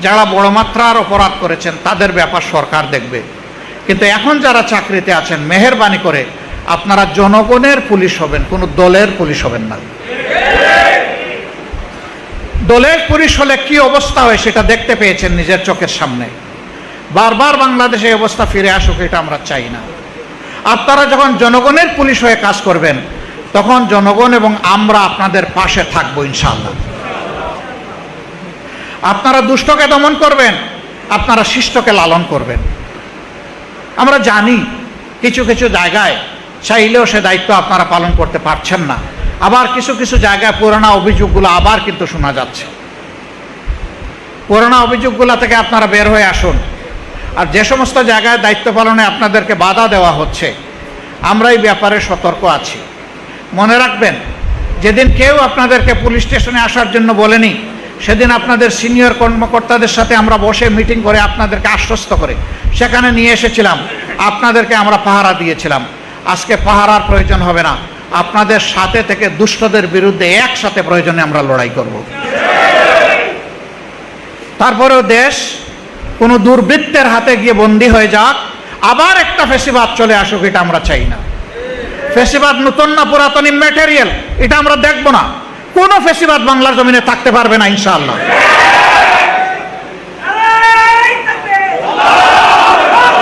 যারা বড় মাত্রার অপরাধ করেছেন, তাদের ব্যাপার সরকার দেখবে। কিন্তু এখন যারা চাকরিতে আছেন, মেহরবানি করে, আপনারা জনগণের পুলিশ হবেন, কোনো দলের পুলিশ হবেন না। দলের পুলিশ হলে কি অবস্থা হয় সেটা দেখতে পেয়েছেন নিজের চোখের সামনে। বারবার বাংলাদেশে এই অবস্থা ফিরে আসুক, এটা আমরা চাই না। আপনারা যখন জনগণের পুলিশ হয়ে কাজ করবেন, তখন জনগণ এবং আমরা আপনাদের পাশে থাকব, ইনশাআল্লাহ। আপনারা দুষ্টকে দমন করবেন, আপনারা শিষ্টকে লালন করবেন। আমরা জানি কিছু কিছু জায়গায় চাইলেও সে দায়িত্ব আপনারা পালন করতে পারছেন না। আবার কিছু কিছু জায়গায় পুরোনা অভিযোগগুলো আবার কিন্তু শোনা যাচ্ছে। পুরানা অভিযোগগুলো থেকে আপনারা বের হয়ে আসুন। আর যে সমস্ত জায়গায় দায়িত্ব পালনে আপনাদেরকে বাধা দেওয়া হচ্ছে, আমরা এই ব্যাপারে সতর্ক আছি। মনে রাখবেন, যেদিন কেউ আপনাদেরকে পুলিশ স্টেশনে আসার জন্য বলেনি সেদিন আপনাদের সিনিয়র কর্মকর্তাদের সাথে আমরা বসে মিটিং করে আপনাদেরকে আশ্বস্ত করে। সেখানে নিয়ে এসেছিলাম। আপনাদেরকে আমরা পাহারা দিয়েছিলাম। আজকে পাহারার প্রয়োজন হবে না। আপনাদের সাথে থেকে দুষ্টদের বিরুদ্ধে একসাথে প্রয়োজনে আমরা লড়াই করব। তারপরেও দেশ কোনো দুর্বৃত্তের হাতে গিয়ে বন্দী হয়ে যাক। আবার একটা ফেসিবাদ চলে আসুক, এটা আমরা চাই না। ফেসিবাদ নতুন না পুরাতন ম্যাটেরিয়াল এটা আমরা দেখব না। কোনো ফেসিবাদ বাংলার জমিনে থাকতে পারবে না, ইনশাআল্লাহ।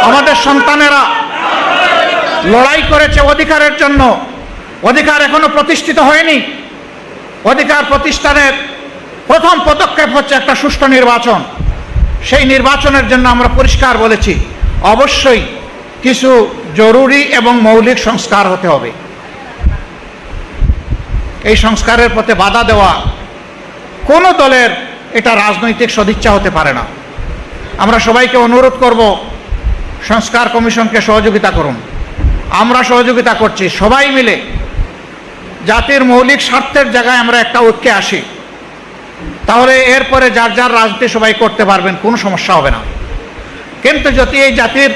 আমাদের সন্তানেরা লড়াই করেছে অধিকারের জন্য। অধিকার এখনও প্রতিষ্ঠিত হয়নি। অধিকার প্রতিষ্ঠানের প্রথম পদক্ষেপ হচ্ছে একটা সুষ্ঠু নির্বাচন। সেই নির্বাচনের জন্য আমরা পরিষ্কার বলেছি, অবশ্যই কিছু জরুরি এবং মৌলিক সংস্কার হতে হবে। এই সংস্কারের পথে বাধা দেওয়া কোনো দলের এটা রাজনৈতিক সদিচ্ছা হতে পারে না। আমরা সবাইকে অনুরোধ করব, সংস্কার কমিশনকে সহযোগিতা করুন। আমরা সহযোগিতা করছি, সবাই মিলে জাতির মৌলিক স্বার্থের জায়গায় আমরা একটা ঐক্যে আসি। তাহলে এরপরে যার যার রাজনীতি সবাই করতে পারবেন, কোনো সমস্যা হবে না। কিন্তু যদি এই জাতির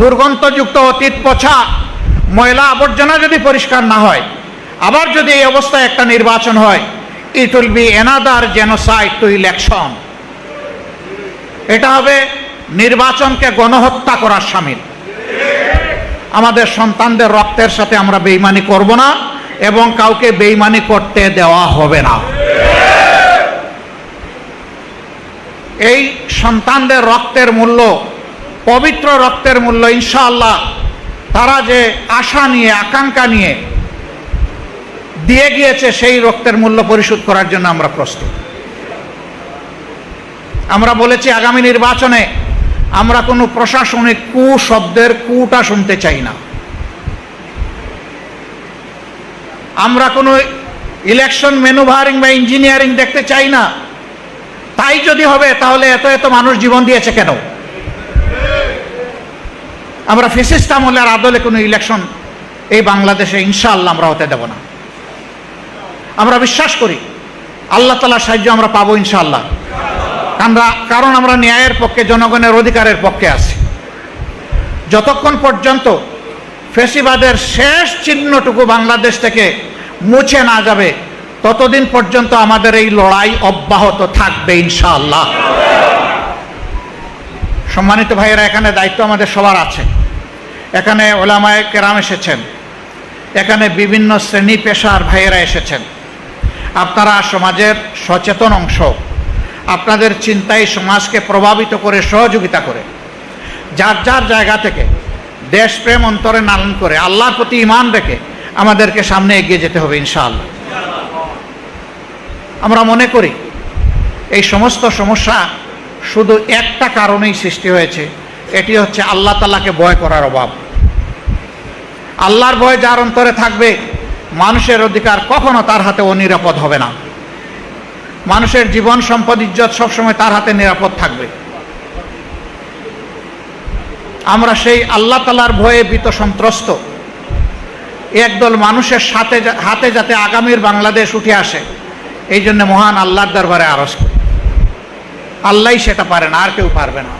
দুর্গন্ধযুক্ত অতীত পছা ময়লা আবর্জনা যদি পরিষ্কার না হয় আবার যদি এই অবস্থায় একটা নির্বাচন হয় it will be another genocide to election এটা হবে নির্বাচনকে গণহত্যা করার সামিল। আমাদের সন্তানদের রক্তের সাথে আমরা বেইমানি করব না এবং কাউকে বেইমানি করতে দেওয়া হবে না। এই সন্তানদের রক্তের মূল্য, পবিত্র রক্তের মূল্য, ইনশাআল্লাহ, তারা যে আশা নিয়ে, আকাঙ্ক্ষা নিয়ে দিয়ে গিয়েছে সেই রক্তের মূল্য পরিশোধ করার জন্য আমরা প্রস্তুত। আমরা বলেছি আগামী নির্বাচনে আমরা কোনো প্রশাসনিক কু শব্দের কুটা শুনতে চাই না। আমরা কোনো ইলেকশন ম্যানুভারিং বা ইঞ্জিনিয়ারিং দেখতে চাই না। তাই যদি হবে, তাহলে এত এত মানুষ জীবন দিয়েছে কেন? আমরা ফেসিস্ট আমলের আদলে কোনো ইলেকশন এই বাংলাদেশে ইনশাআল্লাহ আমরা হতে দেব না। আমরা বিশ্বাস করি। আল্লাহ তালার সাহায্য আমরা পাবো ইনশাআল্লাহ। আমরা, কারণ আমরা ন্যায়ের পক্ষে, জনগণের অধিকারের পক্ষে আছি। যতক্ষণ পর্যন্ত ফেসিবাদের শেষ চিহ্নটুকু বাংলাদেশ থেকে মুছে না যাবে, ততদিন পর্যন্ত আমাদের এই লড়াই অব্যাহত থাকবে ইনশাআল্লাহ। সম্মানিত ভাইয়েরা, এখানে দায়িত্ব আমাদের সবার আছে। এখানে ওলামায় কেরাম এসেছেন। এখানে বিভিন্ন শ্রেণি পেশার ভাইয়েরা এসেছেন। আপনারা সমাজের সচেতন অংশ। আপনাদের চিন্তায় সমাজকে প্রভাবিত করে, সহযোগিতা করে। যার যার জায়গা থেকে দেশপ্রেম অন্তরে লালন করে, আল্লাহর প্রতি ইমান রেখে আমাদেরকে সামনে এগিয়ে যেতে হবে ইনশাআল্লাহ। আমরা মনে করি, এই সমস্ত সমস্যা শুধু একটা কারণেই সৃষ্টি হয়েছে, এটি হচ্ছে আল্লাহ তালাকে ভয় করার অভাব। আল্লাহর ভয় যার অন্তরে থাকবে মানুষের অধিকার কখনো তার হাতে ও নিরাপদ হবে না। মানুষের জীবন সম্পদ ইজ্জত সবসময় তার হাতে নিরাপদ থাকবে। আমরা সেই আল্লাহ তালার ভয়ে ভীত সন্ত্রস্ত। একদল মানুষের সাথে হাতে যাতে আগামীর বাংলাদেশ উঠে আসে, এই জন্য মহান আল্লাহর দরবারে আরজ করি। আল্লাহই সেটা পারে না, আর কেউ পারবে না।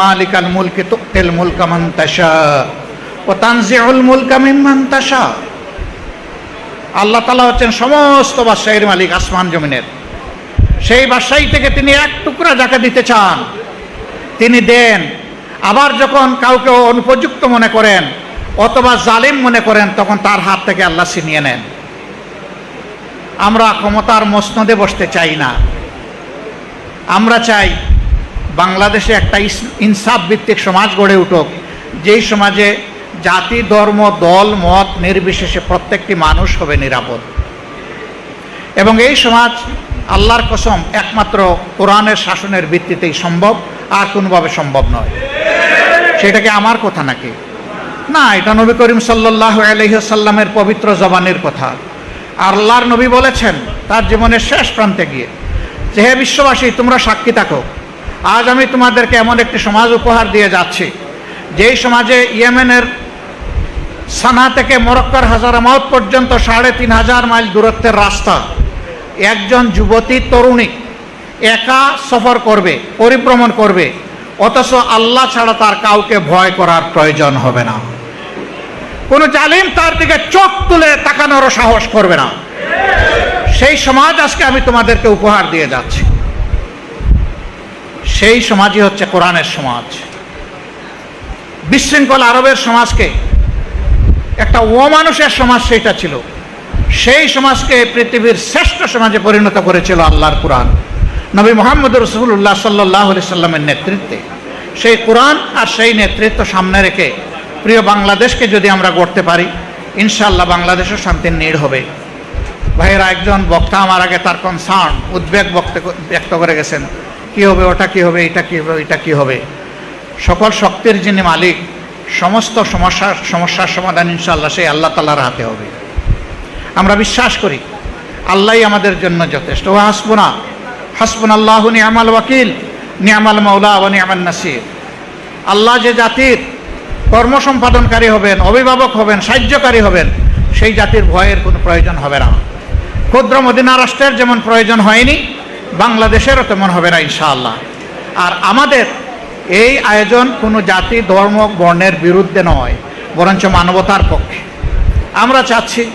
মালিকাল মুলকি তুক্তিল মুলকা মান তাশা ও তানজিউল মুলকা মিম্মান তাশা। আল্লাহ তাআলা হচ্ছেন সমস্ত বাদশাহীর মালিক আসমান জমিনের। সেই বাসাই থেকে তিনি এক টুকরা যাকে দিতে চান। তিনি দেন। আবার যখন কাউকে অনুপযুক্ত মনে করেন অথবা জালিম মনে করেন, তখন তার হাত থেকে আল্লাহ ছিনিয়ে নেন। আমরা ক্ষমতার মসনদে বসতে চাই না। আমরা চাই বাংলাদেশে একটা ইনসাফ ভিত্তিক সমাজ গড়ে উঠুক। যেই সমাজে জাতি, ধর্ম, দল, মত নির্বিশেষে প্রত্যেকটি মানুষ হবে নিরাপদ। এবং এই সমাজ আল্লাহর কসম একমাত্র কোরআনের শাসনের ভিত্তিতেই সম্ভব, আর কোনোভাবে সম্ভব নয়। সেটা কি আমার কথা নাকি? না, এটা নবী করিম সাল্লাহ আলহিসাল্লামের পবিত্র জবানের কথা। আল্লাহর নবী বলেছেন, তার জীবনের শেষ প্রান্তে গিয়ে, যে হে বিশ্ববাসী, তোমরা সাক্ষী থাকো। আজ আমি তোমাদেরকে এমন একটি সমাজ উপহার দিয়ে যাচ্ছি, যেই সমাজে ইয়েমেনের সানা থেকে মরক্কার হাজারামাউত পর্যন্ত সাড়ে তিন হাজার মাইল দূরত্বের রাস্তা। একজন যুবতী, তরুণী, একা সফর করবে, পরিভ্রমণ করবে, অথচ আল্লাহ ছাড়া তার কাউকে ভয় করার প্রয়োজন হবে না। কোনো জালিম তার দিকে চোখ তুলে তাকানোরও সাহস করবে না। সেই সমাজ আজকে আমি তোমাদেরকে উপহার দিয়ে যাচ্ছি। সেই সমাজই হচ্ছে কোরআনের সমাজ। বিশৃঙ্খল আরবের সমাজকে একটা অমানুষের সমাজ সেটা ছিল। সেই সমাজকে পৃথিবীর শ্রেষ্ঠ সমাজে পরিণত করেছিল আল্লাহর কোরআন। নবী মোহাম্মদ রসুল্লাহ সাল্লাহ সাল্লামের নেতৃত্বে। সেই কোরআন আর সেই নেতৃত্ব সামনে রেখে প্রিয় বাংলাদেশকে যদি আমরা গড়তে পারি ইনশাল্লাহ বাংলাদেশও শান্তির নীড় হবে। ভাইয়েরা, একজন বক্তা আমার আগে তার কনসার্ন উদ্বেগ বক্ত ব্যক্ত করে গেছেন। কি হবে, ওটা কি হবে, এটা কি হবে এটা কি হবে? সকল শক্তির যিনি মালিক সমস্ত সমস্যার সমস্যার সমাধান ইনশাআল্লাহ সেই আল্লাহ তালার হাতে হবে। আমরা বিশ্বাস করি, আল্লাহই আমাদের জন্য যথেষ্ট। ও হাসবুনা হাসবুন আল্লাহ নিয়ামাল ওয়াকিল, নিয়ামাল মৌলা ও নিয়ামাল নাসির। আল্লাহ যে জাতির কর্ম সম্পাদনকারী হবেন, অভিভাবক হবেন, সাহায্যকারী হবেন, সেই জাতির ভয়ের কোনো প্রয়োজন হবে না। ক্ষুদ্র মদিনা রাষ্ট্রের যেমন প্রয়োজন হয়নি, বাংলাদেশেরও তেমন হবে না ইনশাআল্লাহ। আর আমাদের এই আয়োজন কোনো জাতি, ধর্ম, বর্ণের বিরুদ্ধে নয়, বরঞ্চ মানবতার পক্ষে। আমরা চাচ্ছি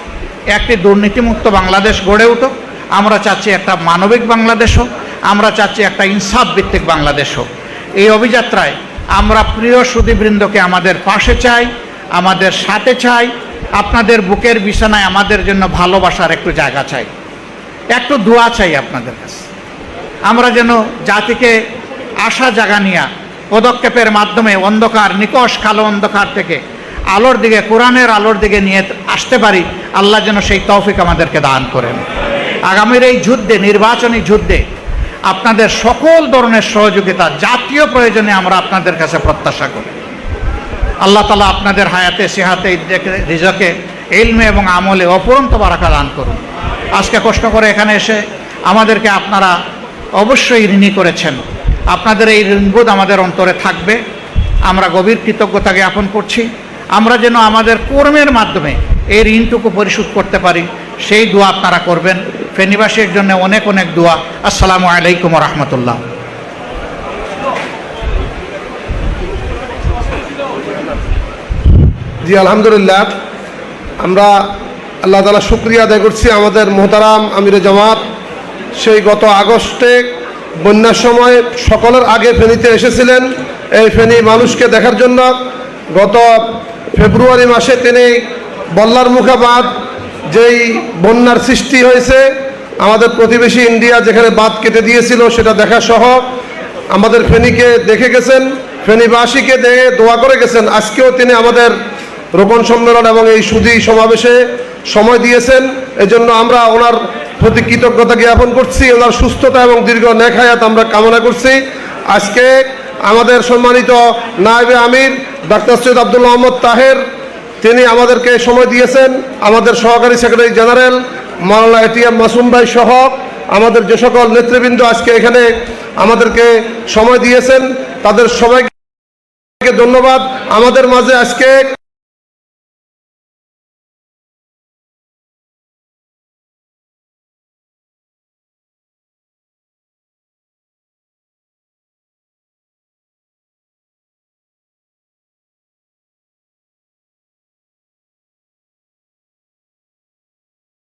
একটি দুর্নীতিমুক্ত বাংলাদেশ গড়ে উঠুক। আমরা চাচ্ছি একটা মানবিক বাংলাদেশ হোক। আমরা চাচ্ছি একটা ইনসাফ ভিত্তিক বাংলাদেশ হোক। এই অভিযাত্রায় আমরা প্রিয় সুদীবৃন্দকে আমাদের পাশে চাই, আমাদের সাথে চাই। আপনাদের বুকের বিছানায় আমাদের জন্য ভালোবাসার একটু জায়গা চাই। একটু দোয়া চাই আপনাদের কাছে। আমরা যেন জাতিকে আশা জাগা নিয়া পদক্ষেপের মাধ্যমে অন্ধকার, নিকশ, কালো অন্ধকার থেকে আলোর দিকে, কোরআনের আলোর দিকে নিয়ে আসতে পারি, আল্লাহ যেন সেই তৌফিক আমাদেরকে দান করেন। আগামীর এই যুদ্ধে, নির্বাচনী যুদ্ধে আপনাদের সকল ধরনের সহযোগিতা, জাতীয় প্রয়োজনে আমরা আপনাদের কাছে প্রত্যাশা করি। আল্লাহ তালা আপনাদের হায়াতে, সেহাতে রিজকে এলমে এবং আমলে অপরন্ত বারাকা দান করুন। আজকে কষ্ট করে এখানে এসে আমাদেরকে আপনারা অবশ্যই ঋণী করেছেন। আপনাদের এই ঋণবোধ আমাদের অন্তরে থাকবে। আমরা গভীর কৃতজ্ঞতা জ্ঞাপন করছি। আমরা যেন আমাদের কর্মের মাধ্যমে এই ঋণটুকু পরিশোধ করতে পারি। সেই দোয়া আপনারা করবেন। ফেনীবাসীর জন্য অনেক অনেক দোয়া। আসসালামু আলাইকুম রহমতুল্লাহ জি, আলহামদুলিল্লাহ। আমরা আল্লাহ তালা শুক্রিয়া আদায় করছি আমাদের মোহতারাম আমির জামাত সেই গত আগস্টে বন্যার সময় সকলের আগে ফেনীতে এসেছিলেন। এই ফেনী মানুষকে দেখার জন্য গত ফেব্রুয়ারি মাসে তিনি বল্লার মুখাবাদ যেই বন্যার সৃষ্টি হয়েছে, আমাদের প্রতিবেশী ইন্ডিয়া যেখানে বাঁধ কেটে দিয়েছিল সেটা দেখা সহ আমাদের ফেনীকে দেখে গেছেন, ফেনীবাসীকে দেখে দোয়া করে গেছেন। আজকেও তিনি আমাদের রোপণ সম্মেলন এবং এই সুদী সমাবেশে সময় দিয়েছেন। এজন্য আমরা ওনার প্রতি কৃতজ্ঞতা জ্ঞাপন করছি ওনার সুস্থতা এবং দীর্ঘ নেখায়াত আমরা কামনা করছি। আজকে আমাদের সম্মানিত নায়েবে আমির, ডাক্তার সৈয়দ আব্দুল মোহাম্মদ তাহের, তিনি আমাদেরকে সময় দিয়েছেন। আমাদের সহকারী সেক্রেটারি জেনারেল মাওলানা এটিএম মাসুম ভাই সহ আমাদের যে সকল নেতৃবৃন্দ আজকে এখানে আমাদেরকে সময় দিয়েছেন, তাদের সবাইকে ধন্যবাদ। আমাদের মাঝে আজকে